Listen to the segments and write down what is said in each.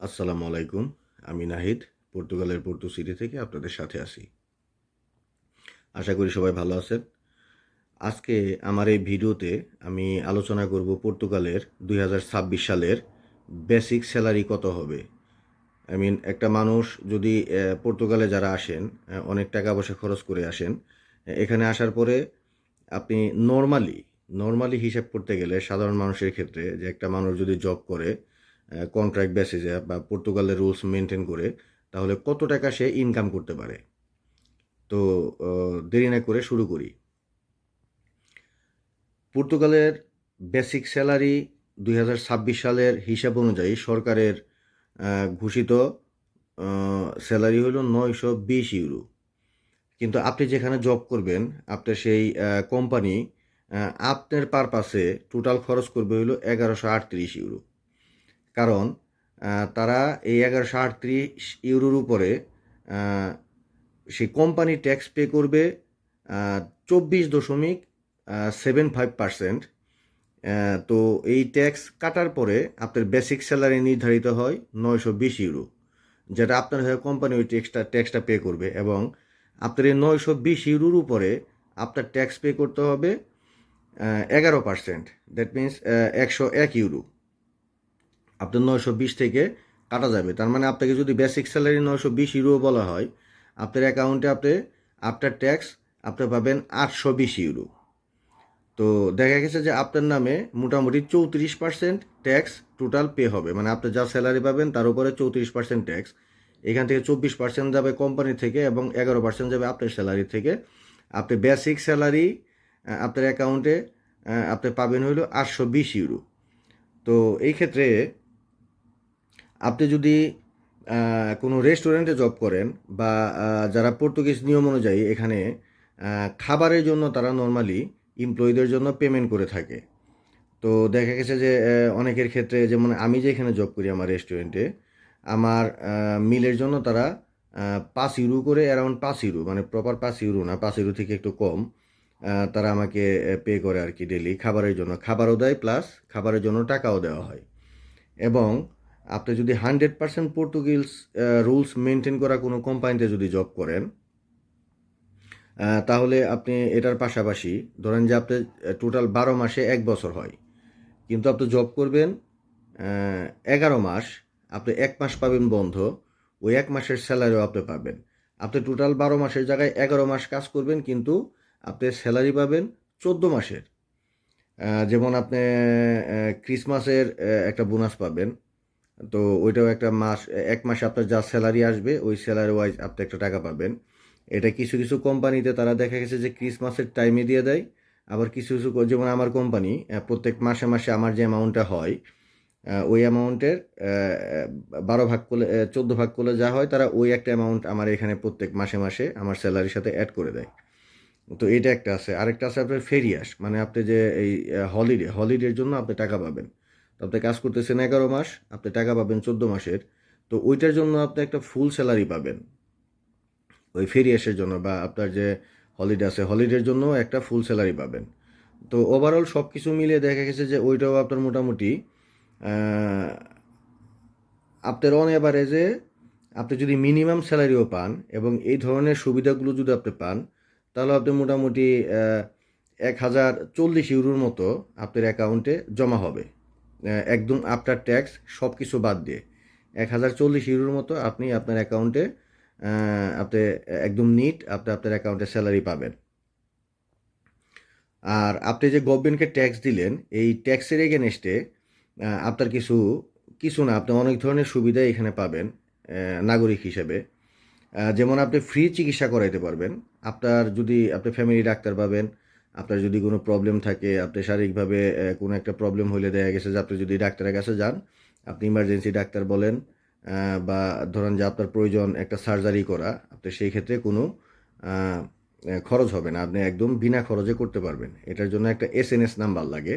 আসসালামু আলাইকুম। আমি নাহিদ, পর্তুগালের পর্তু সিটি থেকে আপনাদের সাথে আছি। আশা করি সবাই ভালো আছেন। আজকে আমার এই ভিডিওতে আমি আলোচনা করব পর্তুগালের দুই হাজার ছাব্বিশ সালের বেসিক স্যালারি কত হবে। আই মিন, একটা মানুষ যদি পর্তুগালে যারা আসেন অনেক টাকা পয়সা খরচ করে আসেন এখানে আসার পরে আপনি নর্মালি নর্মালি হিসাব করতে গেলে সাধারণ মানুষের ক্ষেত্রে যে একটা মানুষ যদি জব করে কন্ট্রাক্ট বেসিসে বা পর্তুগালের রুলস মেনটেন করে তাহলে কত টাকা সে ইনকাম করতে পারে? তো দেরি না করে শুরু করি। পর্তুগালের বেসিক স্যালারি দু হাজার ছাব্বিশ সালের হিসাব অনুযায়ী সরকারের ঘোষিত স্যালারি হলো নয়শো বিশ ইউরো কিন্তু আপনি যেখানে জব করবেন, আপনার সেই কোম্পানি আপনার পারপাসে টোটাল খরচ করবে হলো এগারোশো আটত্রিশ ইউরো কারণ তারা এই এগারোশো আটত্রিশ ইউরোর উপরে সেই কোম্পানি ট্যাক্স পে করবে চব্বিশ দশমিক সেভেন ফাইভ পার্সেন্ট। তো এই ট্যাক্স কাটার পরে আপনার বেসিক স্যালারি নির্ধারিত হয় নয়শো বিশ ইউরো, যেটা আপনার হয়ে কোম্পানি ওই ট্যাক্সটা ট্যাক্সটা পে করবে এবং আপনার এই নয়শো বিশ ইউরোর উপরে আপনার ট্যাক্স পে করতে হবে এগারো পার্সেন্ট। দ্যাট মিন্স একশো এক ইউরো। আপনার নয়শো বিশ থেকে কাটা যাবে। তার মানে আপনাকে যদি বেসিক স্যালারি নয়শো বিশ ইউরো বলা হয়, আপনার অ্যাকাউন্টে আপনি আফটার ট্যাক্স আপনি পাবেন আটশো বিশ ইউরো তো দেখা গেছে যে আপনার নামে মোটামুটি চৌত্রিশ পার্সেন্ট ট্যাক্স টোটাল পে হবে। মানে আপনি যা স্যালারি পাবেন তার উপরে চৌত্রিশ পার্সেন্ট ট্যাক্স এখান থেকে চব্বিশ পার্সেন্ট যাবে কোম্পানি থেকে এবং এগারো পার্সেন্ট যাবে আপনার স্যালারি থেকে। আপনি বেসিক স্যালারি আপনার অ্যাকাউন্টে আপনি পাবেন হইল আটশো বিশ ইউরো তো এই ক্ষেত্রে আপনি যদি কোনো রেস্টুরেন্টে জব করেন বা যারা পর্তুগিজ নিয়ম অনুযায়ী এখানে খাবারের জন্য তারা নর্মালি এমপ্লয়ীদের জন্য পেমেন্ট করে থাকে। তো দেখা গেছে যে অনেকের ক্ষেত্রে যেমন আমি যেখানে জব করি আমার রেস্টুরেন্টে আমার মিলের জন্য তারা পাঁচ ইউরো করে অ্যারাউন্ড পাঁচ ইউরো মানে প্রপার পাঁচ ইউরো না, পাঁচ ইউরো থেকে একটু কম তারা আমাকে পে করে আর কি ডেলি খাবারের জন্য। খাবারও দেয় প্লাস খাবারের জন্য টাকাও দেওয়া হয়। এবং আপনি যদি হান্ড্রেড পার্সেন্ট পর্তুগিলস রুলস মেনটেন করা কোনো কোম্পানিতে যদি জব করেন তাহলে আপনি এটার পাশাপাশি ধরেন যে আপনি টোটাল বারো মাসে এক বছর হয়। কিন্তু আপনি জব করবেন এগারো মাস, আপনি এক মাস পাবেন বন্ধ, ওই এক মাসের স্যালারিও আপনি পাবেন। আপনি টোটাল বারো মাসের জায়গায় এগারো মাস কাজ করবেন, কিন্তু আপনি স্যালারি পাবেন চোদ্দ মাসের। যেমন আপনি ক্রিসমাসের একটা বোনাস পাবেন। তো ওইটাও একটা মাস, এক মাসে আপনার যা স্যালারি আসবে, ওই স্যালারি ওয়াইজ আপনি একটা টাকা পাবেন। এটা কিছু কিছু কোম্পানিতে তারা দেখা গেছে যে ক্রিসমাসের টাইমে দিয়ে দেয়, আবার কিছু কিছু যেমন আমার কোম্পানি প্রত্যেক মাসে মাসে আমার যে অ্যামাউন্টটা হয় ওই অ্যামাউন্টের বারো ভাগ করলে চোদ্দ ভাগ করলে যা হয়, তারা ওই একটা অ্যামাউন্ট আমার এখানে প্রত্যেক মাসে মাসে আমার স্যালারির সাথে অ্যাড করে দেয়। তো এটা একটা আছে। আরেকটা আছে আপনার ফেরিয়াস মানে আপনি যে এই হলিডে হলিডের জন্য আপনি টাকা পাবেন। আপনি কাজ করতেছেন এগারো মাস, আপনি টাকা পাবেন চোদ্দ মাসের, তো ওইটার জন্য আপনি একটা ফুল স্যালারি পাবেন। ওই ফেরিয়াসের জন্য বা আপনার যে হলিডে আছে হলিডের জন্য একটা ফুল স্যালারি পাবেন। তো ওভারঅল সব কিছু মিলিয়ে দেখা গেছে যে ওইটাও আপনার মোটামুটি আপনার অন অ্যাভারেজে আপনি যদি মিনিমাম স্যালারিও পান এবং এই ধরনের সুবিধাগুলো যদি আপনি পান, তাহলে আপনি মোটামুটি এক হাজার চল্লিশ ইউরোর মতো আপনার অ্যাকাউন্টে জমা হবে। একদম আফটার ট্যাক্স সব কিছু বাদ দিয়ে। এক হাজার চল্লিশ ইউরোর মতো আপনি আপনার অ্যাকাউন্টে আপনি একদম নিট আপনি আপনার অ্যাকাউন্টে স্যালারি পাবেন। আর আপনি যে গভর্নমেন্টকে ট্যাক্স দিলেন, এই ট্যাক্সের এগেনস্টে আপনার কিছু কিছু না, আপনি অনেক ধরনের সুবিধা এখানে পাবেন নাগরিক হিসেবে। যেমন আপনি ফ্রি চিকিৎসা করাইতে পারবেন, আপনার যদি আপনি ফ্যামিলি ডাক্তার পাবেন আপনার যদি কোনো প্রবলেম থাকে, আপনি শারীরিকভাবে কোনো একটা প্রবলেম হলে দেখা গেছে যে আপনি যদি ডাক্তারের কাছে যান, আপনি ইমার্জেন্সি ডাক্তার বলেন বা ধরেন যে আপনার প্রয়োজন একটা সার্জারি করা, আপনি সেই ক্ষেত্রে কোনো খরচ হবে না। আপনি একদম বিনা খরচে করতে পারবেন। এটার জন্য একটা এস এন এস নাম্বার লাগে।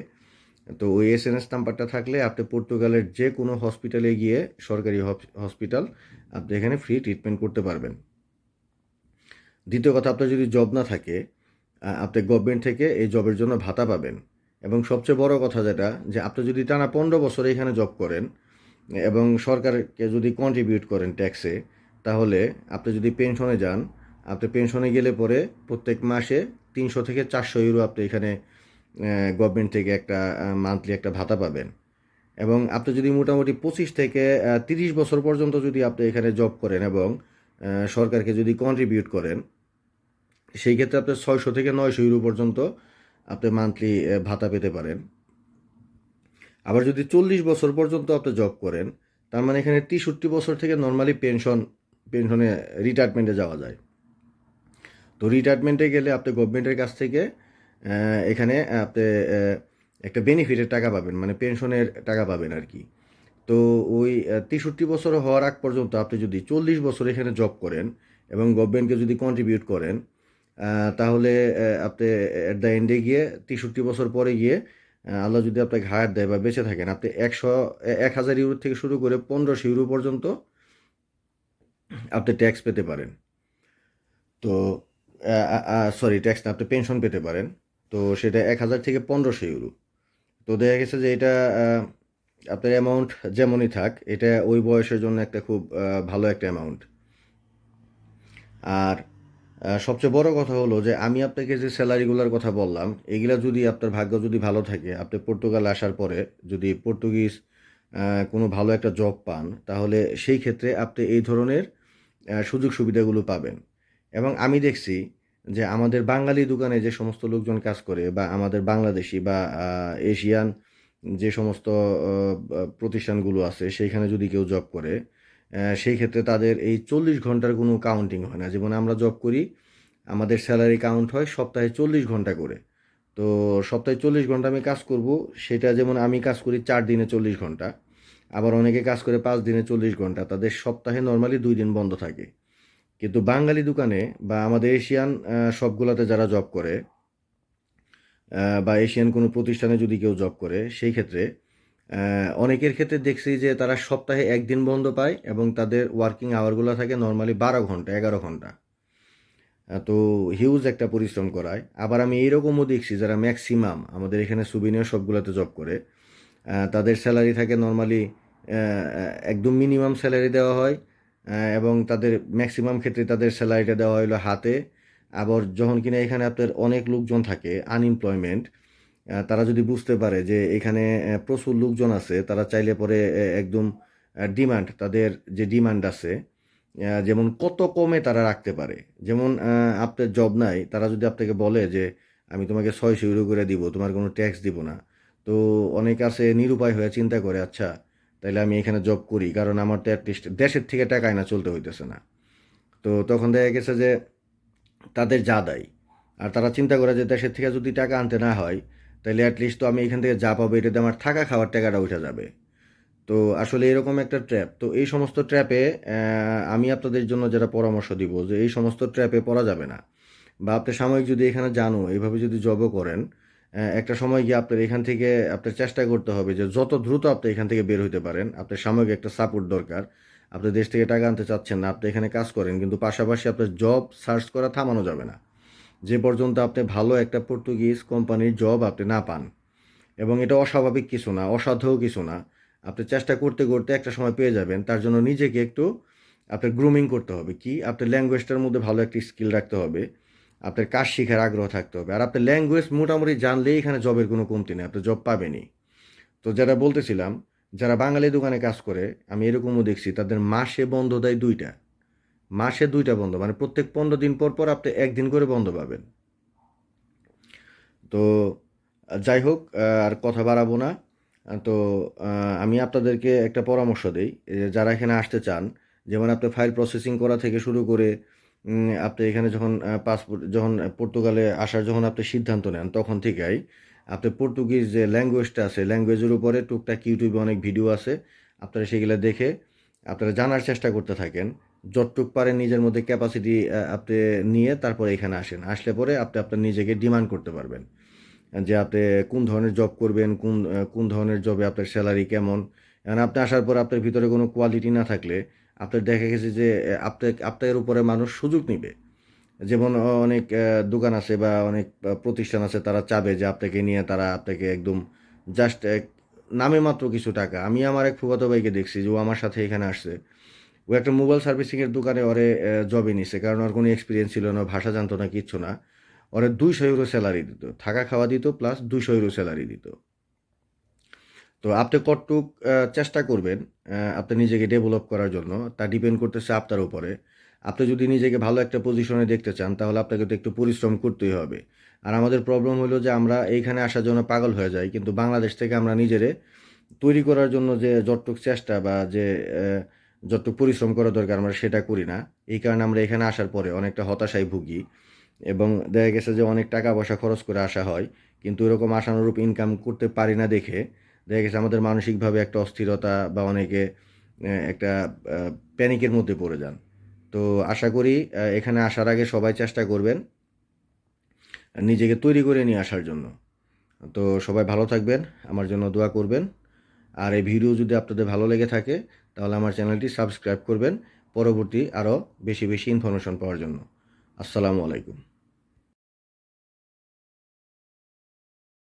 তো ওই এস এন এস নাম্বারটা থাকলে আপনি পর্তুগালের যে কোনো হসপিটালে গিয়ে সরকারি হসপিটাল আপনি এখানে ফ্রি ট্রিটমেন্ট করতে পারবেন। দ্বিতীয় কথা, আপনার যদি জব না থাকে আপনি গভর্নমেন্ট থেকে এই জবের জন্য ভাতা পাবেন। এবং সবচেয়ে বড় কথা যেটা, যে আপনি যদি টানা পনেরো বছর এখানে জব করেন, এবং সরকারকে যদি কন্ট্রিবিউট করেন ট্যাক্সে তাহলে আপনি যদি পেনশনে যান, আপনি পেনশনে গেলে পরে প্রত্যেক মাসে তিনশো থেকে চারশো ইউরো আপনি এখানে গভর্নমেন্ট থেকে একটা মান্থলি একটা ভাতা পাবেন। এবং আপনি যদি মোটামুটি পঁচিশ থেকে তিরিশ বছর পর্যন্ত যদি আপনি এখানে জব করেন এবং সরকারকে যদি কন্ট্রিবিউট করেন সেই ক্ষেত্রে আপনি ছয়শো থেকে নয়শো ইউরো পর্যন্ত আপনি মান্থলি ভাতা পেতে পারেন। আবার যদি চল্লিশ বছর পর্যন্ত আপনি জব করেন, তার মানে এখানে তেষট্টি বছর থেকে নর্মালি পেনশন পেনশনে রিটায়ারমেন্টে যাওয়া যায়। তো রিটায়ারমেন্টে গেলে আপনি গভর্নমেন্টের কাছ থেকে এখানে আপনি একটা বেনিফিটের টাকা পাবেন মানে পেনশনের টাকা পাবেন আর কি। তো ওই তেষট্টি বছর হওয়ার আগ পর্যন্ত আপনি যদি চল্লিশ বছর এখানে জব করেন এবং গভর্নমেন্টকে যদি কন্ট্রিবিউট করেন তাহলে আপনি অ্যাট দ্য এন্ডে গিয়ে তেষট্টি বছর পরে গিয়ে আল্লাহ যদি আপনাকে হায়ার দেয় বা বেঁচে থাকেন, আপনি একশো এক হাজার ইউরো থেকে শুরু করে পনেরোশো ইউরো পর্যন্ত আপনি ট্যাক্স পেতে পারেন। তো সরি ট্যাক্স না, আপনি পেনশন পেতে পারেন। তো, সেটা এক হাজার থেকে পনেরোশো ইউরো। তো দেখা গেছে যে এটা আপনার অ্যামাউন্ট যেমনই থাক, এটা ওই বয়সের জন্য একটা খুব ভালো একটা অ্যামাউন্ট আর সবচেয়ে বড় কথা হলো যে আমি আপনাকে যে স্যালারিগুলোর কথা বললাম, এগুলা যদি আপনার ভাগ্য যদি ভালো থাকে, আপনি পর্তুগাল আসার পরে যদি পর্তুগিজ কোনো ভালো একটা জব পান, তাহলে সেই ক্ষেত্রে আপনি এই ধরনের সুযোগ সুবিধাগুলো পাবেন। এবং আমি দেখছি যে আমাদের বাঙালি দোকানে যে সমস্ত লোকজন কাজ করে বা আমাদের বাংলাদেশি বা এশিয়ান যে সমস্ত প্রতিষ্ঠানগুলো আছে সেইখানে যদি কেউ জব করে সেই ক্ষেত্রে তাদের এই চল্লিশ ঘণ্টার কোনো কাউন্টিং হয় না। যেমন আমরা জব করি, আমাদের স্যালারি কাউন্ট হয় সপ্তাহে চল্লিশ ঘণ্টা করে। তো সপ্তাহে চল্লিশ ঘণ্টা আমি কাজ করব, সেটা যেমন আমি কাজ করি চার দিনে চল্লিশ ঘণ্টা, আবার অনেকে কাজ করে পাঁচ দিনে চল্লিশ ঘণ্টা, তাদের সপ্তাহে নর্মালি দুই দিন বন্ধ থাকে। কিন্তু বাঙালি দোকানে বা আমাদের এশিয়ান সবগুলাতে যারা জব করে বা এশিয়ান কোনো প্রতিষ্ঠানে যদি কেউ জব করে, সেই ক্ষেত্রে অনেকের ক্ষেত্রে দেখছি যে তারা সপ্তাহে একদিন বন্ধ পায় এবং তাদের ওয়ার্কিং আওয়ারগুলো থাকে নর্মালি বারো ঘণ্টা, এগারো ঘণ্টা। তো হিউজ একটা পরিশ্রম করায়। আবার আমি এইরকমও দেখছি যারা ম্যাক্সিমাম আমাদের এখানে সুবিনিয়র সবগুলোতে জব করে তাদের স্যালারি থাকে নর্মালি একদম মিনিমাম স্যালারি দেওয়া হয় এবং তাদের ম্যাক্সিমাম ক্ষেত্রে তাদের স্যালারিটা দেওয়া হলো হাতে। আবার যখন কিনা এখানে আপনার অনেক লোকজন থাকে আনএমপ্লয়মেন্ট তারা যদি বুঝতে পারে যে এখানে প্রচুর লোকজন আছে, তারা চাইলে পরে একদম ডিমান্ড তাদের যে ডিমান্ড আছে যেমন কত কমে তারা রাখতে পারে। যেমন আপনার জব নাই, তারা যদি আপনাকে বলে যে, আমি তোমাকে ছয়শো ইউরো করে দিব, তোমার কোনো ট্যাক্স দিব না। তো অনেক আছে নিরুপায় হয়ে চিন্তা করে আচ্ছা তাইলে আমি এখানে জব করি। কারণ আমার তো অ্যাটলিস্ট দেশের থেকে টাকা না চলতে হইতেছে না। তো তখন দেখা গেছে যে, তাদের যা দেয়। আর তারা চিন্তা করে যে, দেশের থেকে যদি টাকা আনতে না হয় তাহলে অ্যাটলিস্ট তো আমি এখান থেকে যা পাবো এটাতে আমার থাকা খাওয়ার টাকাটা উঠে যাবে। তো আসলে এরকম একটা ট্র্যাপ তো এই সমস্ত ট্র্যাপে আমি আপনাদের জন্য যেটা পরামর্শ দিব যে এই সমস্ত ট্র্যাপে পড়া যাবে না। বা আপনি সাময়িক যদি এখানে জানো, এইভাবে যদি জবও করেন একটা সময় গিয়ে আপনার এখান থেকে আপনার চেষ্টা করতে হবে যে যত দ্রুত আপনি এখান থেকে বের হইতে পারেন, আপনার সাময়িক একটা সাপোর্ট দরকার। আপনি দেশ থেকে টাকা আনতে চাচ্ছেন না, আপনি এখানে কাজ করেন, কিন্তু পাশাপাশি আপনার জব সার্চ করা থামানো যাবে না। যে পর্যন্ত আপনি ভালো একটা পর্তুগিজ কোম্পানির জব আপনি না পান। এবং এটা অস্বাভাবিক কিছু না, অসাধ্যও কিছু না। আপনি চেষ্টা করতে করতে একটা সময় পেয়ে যাবেন, তার জন্য নিজেকে একটু আপনার গ্রুমিং করতে হবে। কি? আপনার ল্যাঙ্গুয়েজটার মধ্যে ভালো একটা স্কিল রাখতে হবে। আপনার কাজ শেখার আগ্রহ থাকতে হবে। আর আপনার ল্যাঙ্গুয়েজ মোটামুটি জানলেই এখানে জবের কোনো কমতি নেই, আপনি জব পাবেনই। তো যারা বলতেছিলাম, যারা বাঙালি দোকানে কাজ করে, আমি এরকমও দেখছি, তাদের মাসে বন্ধ দেয় দুইটা। মাসে দুইটা বন্ধ মানে প্রত্যেক পনেরো দিন পর পর আপনি একদিন করে বন্ধ পাবেন। তো, যাই হোক আর কথা বাড়াবো না। তো আমি আপনাদেরকে একটা পরামর্শ দিই যারা এখানে আসতে চান, যেমন আপনি ফাইল প্রসেসিং করা থেকে শুরু করে আপনি এখানে যখন পাসপোর্ট, যখন পর্তুগালে আসার যখন আপনি সিদ্ধান্ত নেন, তখন থেকেই আপনি পর্তুগিজ যে ল্যাঙ্গুয়েজটা আছে, ল্যাঙ্গুয়েজের উপরে টুকটাক ইউটিউবে অনেক ভিডিও আছে, আপনারা সেগুলো দেখে, আপনারা জানার চেষ্টা করতে থাকেন। যতটুক পারেন নিজের মধ্যে ক্যাপাসিটি আপনি নিয়ে তারপরে এখানে আসেন। আসলে পরে আপনি আপনার নিজেকে ডিমান্ড করতে পারবেন। যে আপনি কোন ধরনের জব করবেন কোন কোন ধরনের জবে আপনার স্যালারি কেমন? এখন আপনি আসার পর আপনার ভিতরে কোনো কোয়ালিটি না থাকলে আপনার দেখা গেছে যে আহ, আপনি আপনার উপরে মানুষ সুযোগ নিবে। যেমন অনেক দোকান আছে বা অনেক প্রতিষ্ঠান আছে তারা চাবে যে আপনাকে নিয়ে তারা আপনাকে একদম জাস্ট নামে মাত্র কিছু টাকা। আমি আমার এক ফুফাতো ভাইকে দেখছি যে ও আমার সাথে এখানে আসছে। ও একটা মোবাইল সার্ভিসিংয়ের দোকানে ওরে জবে নিছে। কারণ ওর কোনো এক্সপিরিয়েন্স ছিল না, ভাষা জানতো না, কিচ্ছু না। ওরে দুইশো ইউরো স্যালারি দিত। থাকা খাওয়া দিত প্লাস দুইশো ইউরো স্যালারি দিত। তো আপনি কতটুক চেষ্টা করবেন আপনি নিজেকে ডেভেলপ করার জন্য। তা ডিপেন্ড করতেছে আপনার উপরে। আপনি যদি নিজেকে ভালো একটা পজিশনে দেখতে চান, তাহলে আপনাকে তো একটু পরিশ্রম করতেই হবে। আর আমাদের প্রবলেম হলো যে আমরা এইখানে আসার জন্য পাগল হয়ে যাই। কিন্তু বাংলাদেশ থেকে আমরা নিজেরে তৈরি করার জন্য যে যতটুক চেষ্টা বা যে যতটুক পরিশ্রম করা দরকার আমরা সেটা করি না। এই কারণে আমরা এখানে আসার পরে অনেকটা হতাশায় ভুগি এবং দেখা গেছে যে অনেক টাকা পয়সা খরচ করে আসা হয়। কিন্তু এরকম আশানুরূপ ইনকাম করতে পারি না দেখে দেখা গেছে আমাদের মানসিকভাবে একটা অস্থিরতা বা অনেকে একটা প্যানিকের মধ্যে পড়ে যান। তো আশা করি এখানে আসার আগে সবাই চেষ্টা করবেন নিজেকে তৈরি করে নিয়ে আসার জন্য। তো সবাই ভালো থাকবেন, আমার জন্য দোয়া করবেন। আর এই ভিডিও যদি আপনাদের ভালো লেগে থাকে তাহলে আমার চ্যানেলটি সাবস্ক্রাইব করবেন। পরবর্তী আরও বেশি বেশি ইনফরমেশন পাওয়ার জন্য। আসসালামু আলাইকুম।